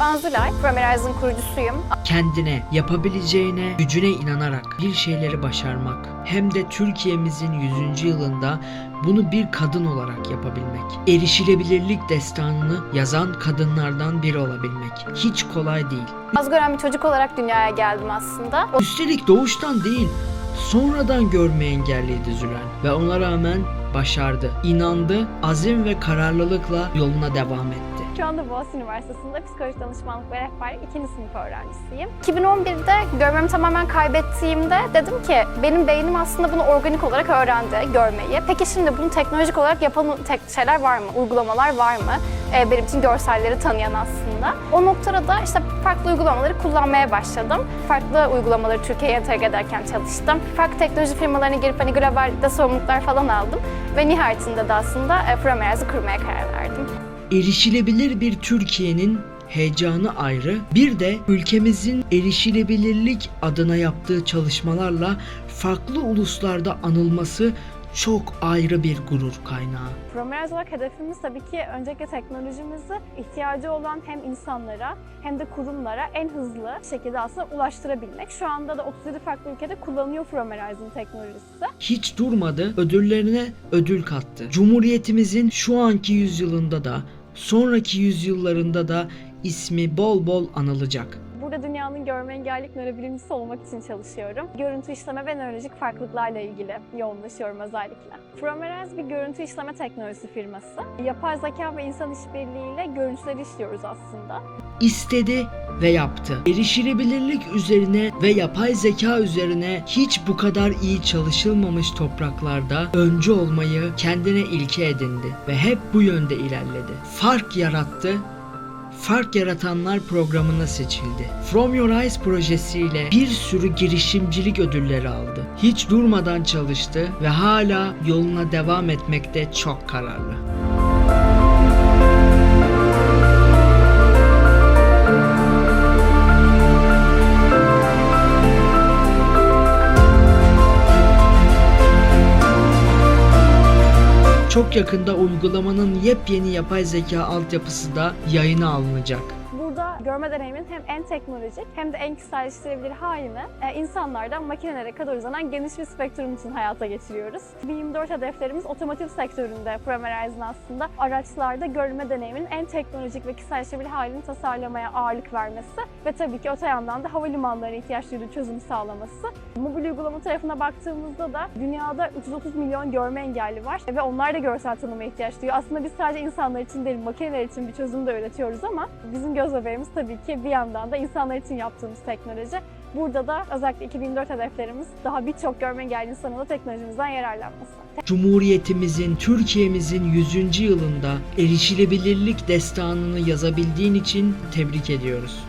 Ben Zülay, Promerize'ın kurucusuyum. Kendine, yapabileceğine, gücüne inanarak bir şeyleri başarmak. Hem de Türkiye'mizin 100. yılında bunu bir kadın olarak yapabilmek. Erişilebilirlik destanını yazan kadınlardan biri olabilmek. Hiç kolay değil. Az gören bir çocuk olarak dünyaya geldim aslında. Üstelik doğuştan değil, sonradan görme engelliydi Zülen. Ve ona rağmen başardı. İnandı, azim ve kararlılıkla yoluna devam etti. Şu anda Boğaziçi Üniversitesi'nde psikoloji danışmanlık ve rehberlik ikinci sınıf öğrencisiyim. 2011'de görmemi tamamen kaybettiğimde dedim ki benim beynim aslında bunu organik olarak öğrendi görmeyi. Peki şimdi bunu teknolojik olarak yapan tek şeyler var mı? Uygulamalar var mı? Ee, benim için görselleri tanıyan aslında. O noktada da işte farklı uygulamaları kullanmaya başladım. Farklı uygulamaları Türkiye'ye entegre ederken çalıştım. Farklı teknoloji firmalarına girip hani globalde sorumluluklar falan aldım. Ve nihayetinde de aslında e, Promerize'ı kurmaya karar verdim. Erişilebilir bir Türkiye'nin heyecanı ayrı. Bir de ülkemizin erişilebilirlik adına yaptığı çalışmalarla farklı uluslarda anılması çok ayrı bir gurur kaynağı. Promerize olarak hedefimiz tabii ki öncelikle teknolojimizi ihtiyacı olan hem insanlara hem de kurumlara en hızlı şekilde aslında ulaştırabilmek. Şu anda da 37 farklı ülkede kullanıyor Promerize'ın teknolojisi. Hiç durmadı, ödüllerine ödül kattı. Cumhuriyetimizin şu anki yüzyılında da, sonraki yüzyıllarında da ismi bol bol anılacak. Burada dünyanın görme engellilik nörobilimcisi olmak için çalışıyorum. Görüntü işleme ve nörolojik farklılıklarla ilgili yoğunlaşıyorum özellikle. Promerize bir görüntü işleme teknolojisi firması. Yapay zeka ve insan işbirliğiyle görüntüleri işliyoruz aslında. istedi ve yaptı. Erişilebilirlik üzerine ve yapay zeka üzerine hiç bu kadar iyi çalışılmamış topraklarda öncü olmayı kendine ilke edindi ve hep bu yönde ilerledi. Fark yarattı. Fark Yaratanlar programına seçildi. From Your Eyes projesiyle bir sürü girişimcilik ödülleri aldı. Hiç durmadan çalıştı ve hala yoluna devam etmekte çok kararlı. Çok yakında uygulamanın yepyeni yapay zeka altyapısı da yayına alınacak. Görme deneyiminin hem en teknolojik hem de en kişiselleştirebilir halini e, insanlardan makinelere kadar uzanan geniş bir spektrum için hayata geçiriyoruz. 2024 hedeflerimiz otomotiv sektöründe Promerize'ın aslında araçlarda görme deneyiminin en teknolojik ve kişiselleştirebilir halini tasarlamaya ağırlık vermesi ve tabii ki öte yandan da havalimanlarına ihtiyaç duyduğu çözüm sağlaması. Mobil uygulama tarafına baktığımızda da dünyada 330 milyon görme engelli var ve onlar da görsel tanıma ihtiyaç duyuyor. Aslında biz sadece insanlar için değil, makineler için bir çözüm de üretiyoruz ama bizim göz bebeğimiz tabii ki bir yandan da insanlar için yaptığımız teknoloji. Burada da özellikle 2024 hedeflerimiz daha birçok görme engelli insanın da teknolojimizden yararlanması. Cumhuriyetimizin, Türkiye'mizin 100. yılında erişilebilirlik destanını yazabildiğin için tebrik ediyoruz.